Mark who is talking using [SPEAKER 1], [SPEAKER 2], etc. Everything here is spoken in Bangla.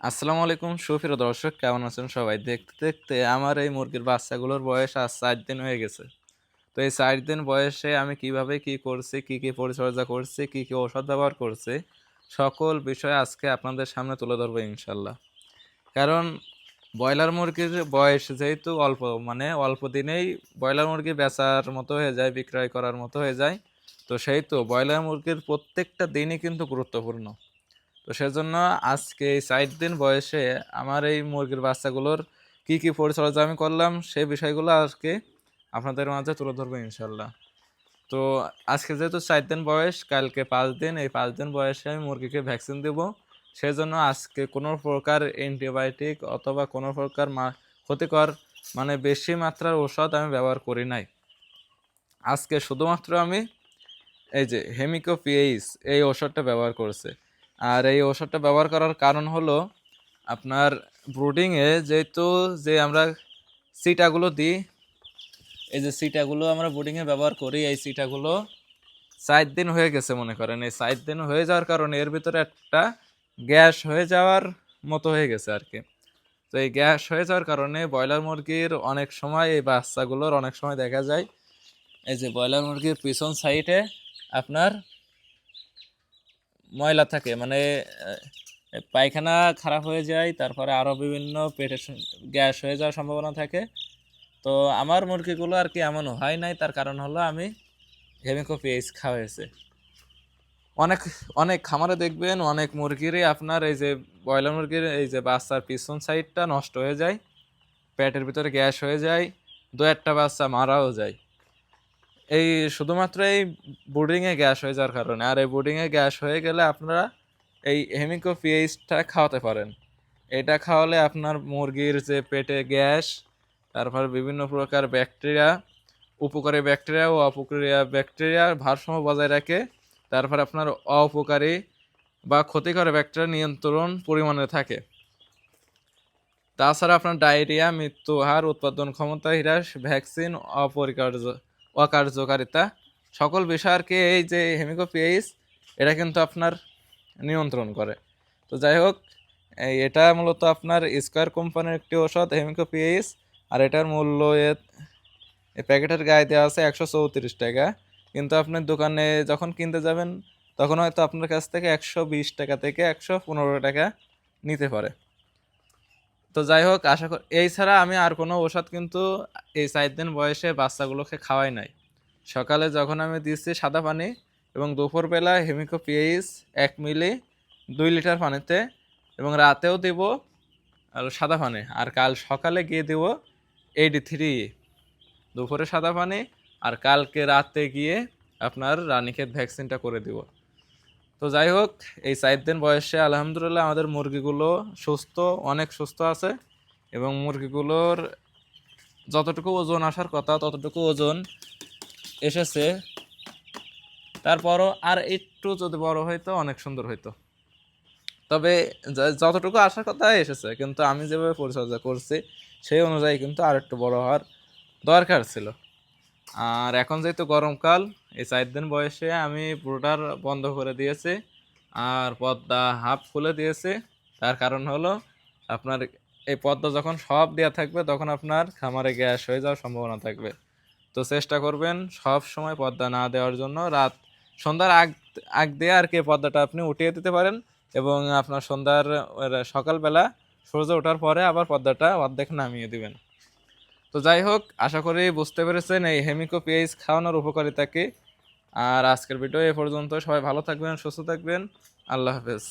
[SPEAKER 1] আসসালামু আলাইকুম সুফির দর্শক, কেমন আছেন সবাই? দেখতে দেখতে আমার এই মুরগির বাচ্চাগুলোর বয়স আজ চার দিন হয়ে গেছে। তো এই চার দিন বয়সে আমি কীভাবে কি করছি, কি কি পরিচর্যা করছি, কি কি ওষুধ ব্যবহার করছি, সকল বিষয় আজকে আপনাদের সামনে তুলে ধরবো ইনশাল্লাহ। কারণ ব্রয়লার মুরগির বয়স যেহেতু অল্প মানে অল্প দিনেই ব্রয়লার মুরগি বেচার মতো হয়ে যায়, বিক্রয় করার মতো হয়ে যায়। তো সেই তো ব্রয়লার মুরগির প্রত্যেকটা দিনই কিন্তু গুরুত্বপূর্ণ। তো সেজন্য আজকে এই চার দিন বয়সে আমার এই মুরগির বাচ্চাগুলোর কি কি পরিচর্যা আমি করলাম সেই বিষয়গুলো আজকে আপনাদের মাঝে তুলে ধরবো ইনশাল্লাহ। তো আজকে যেহেতু চার দিন বয়স, কালকে পাঁচ দিন, এই পাঁচ দিন বয়সে আমি মুরগিকে ভ্যাকসিন দেবো। সেজন্য আজকে কোনো প্রকার অ্যান্টিবায়োটিক অথবা কোনো প্রকার মা, ক্ষতিকর মানে বেশি মাত্রার ঔষধ আমি ব্যবহার করি নাই। আজকে শুধুমাত্র আমি এই যে হেমিকো পিএইচ এই ওষুধটা ব্যবহার করছে। আর এই ওষুধটা ব্যবহার করার কারণ হলো আপনার ব্রুডিংয়ে যেহেতু যে আমরা সিটাগুলো দিই, এই যে সিটাগুলো আমরা ব্রুডিংয়ে ব্যবহার করি, এই সিটাগুলো চার দিন হয়ে গেছে মনে করেন। এই চার দিন হয়ে যাওয়ার কারণে এর ভিতরে একটা গ্যাস হয়ে যাওয়ার মতো হয়ে গেছে আর কি। তো এই গ্যাস হয়ে যাওয়ার কারণে ব্রয়লার মুরগির অনেক সময় এই বাচ্চাগুলোর অনেক সময় দেখা যায়, এই যে ব্রয়লার মুরগির পিছন সাইডে আপনার ময়লা থাকে মানে পায়খানা খারাপ হয়ে যায়, তারপরে আরও বিভিন্ন পেটের গ্যাস হয়ে যাওয়ার সম্ভাবনা থাকে। তো আমার মুরগিগুলো আর কি এমন হয় নাই, তার কারণ হলো আমি হেমিকো খাওয়া হয়েছে অনেক অনেক খামারে দেখবেন, অনেক মুরগিরই আপনার এই যে ব্রয়লার মুরগির এই যে বাচ্চার পিছন সাইডটা নষ্ট হয়ে যায়, পেটের ভিতরে গ্যাস হয়ে যায়, দু একটা বাচ্চা মারাও যায়। এই শুধুমাত্র এই বোর্ডিংয়ে গ্যাস হয়ে যাওয়ার কারণে। আর এই বোর্ডিংয়ে গ্যাস হয়ে গেলে আপনারা এই হেমিকো পিএইচটা খাওয়াতে পারেন। এটা খাওয়ালে আপনার মুরগির যে পেটে গ্যাস তারপর বিভিন্ন প্রকার ব্যাকটেরিয়া উপকারী ব্যাকটেরিয়া ও অপকারী ব্যাকটেরিয়ার ভারসাম্য বজায় রাখে। তারপর আপনার অপকারী বা ক্ষতিকর ব্যাকটেরিয়া নিয়ন্ত্রণ পরিমাণে থাকে। তাছাড়া আপনার ডায়রিয়া মৃত্যু হার উৎপাদন ক্ষমতা হ্রাস ভ্যাকসিন অপরিকার্য অকার্যকারিতা। সকল বিষয় আর কি এই যে হেমিকো পিএইচ এটা কিন্তু আপনার নিয়ন্ত্রণ করে। তো যাই হোক এটা মূলত আপনার স্কোয়ার কোম্পানির একটি ওষুধ হেমিকো পিএইচ আর এটার মূল্য এ প্যাকেটের গায়ে দেওয়া আছে একশো চৌত্রিশ টাকা। কিন্তু আপনি দোকানে যখন কিনতে যাবেন, তখন হয়তো আপনার কাছ থেকে একশো বিশ টাকা থেকে একশো পনেরো টাকা নিতে পারে। তো যাই হোক, আশা করি, এই ছাড়া আমি আর কোনো ওষুধ কিন্তু এই চার দিন বয়সে বাচ্চাগুলোকে খাওয়াই নাই। সকালে যখন আমি দিচ্ছি সাদা পানি এবং দুপুরবেলা হেমিকো পিএইচ এক মিলি দুই লিটার পানিতে এবং রাতেও দেব আর সাদা পানি। আর কাল সকালে গিয়ে দেব এইটি থ্রি দুপুরে সাদা পানি আর কালকে রাতে গিয়ে আপনার রানীক্ষেত ভ্যাকসিনটা করে দিব। তো যাই হোক, এই চার দিন বয়সে আলহামদুলিল্লাহ আমাদের মুরগিগুলো সুস্থ, অনেক সুস্থ আছে এবং মুরগিগুলোর যতটুকু ওজন আসার কথা, ততটুকু ওজন এসেছে। তারপরও আর একটু যদি বড় হইতো, অনেক সুন্দর হইতো। তবে যতটুকু আসার কথা এসেছে, কিন্তু আমি যেভাবে পরিচর্যা করছি, সেই অনুযায়ী কিন্তু আর একটু বড় হওয়ার দরকার ছিল। আর এখন যেহেতু গরমকাল, এই চার দিন বয়সে আমি পুরোটার বন্ধ করে দিয়েছি আর পদ্মা হাফ খুলে দিয়েছি। তার কারণ হলো আপনার এই পদ্মা যখন সব দেওয়া থাকবে, তখন আপনার খামারে গ্যাস হয়ে যাওয়ার সম্ভাবনা থাকবে। তো চেষ্টা করবেন সব সময় পদ্মা না দেওয়ার জন্য। রাত, সন্ধ্যার আগ আগ দিয়ে আর কি পদ্মাটা আপনি উঠিয়ে দিতে পারেন এবং আপনার সন্ধ্যার সকালবেলা সূর্য ওঠার পরে আবার পদ্মাটা অর্ধেক নামিয়ে দিবেন। তো যাই হোক, আশা করি বুঝতে পেরেছেন এই হেমিকো পেঁয়াজ খাওয়ানোর উপকারিতা কি। আর আজকের ভিডিও এ পর্যন্ত সবাই ভালো থাকবেন, সুস্থ থাকবেন। আল্লাহ হাফেজ।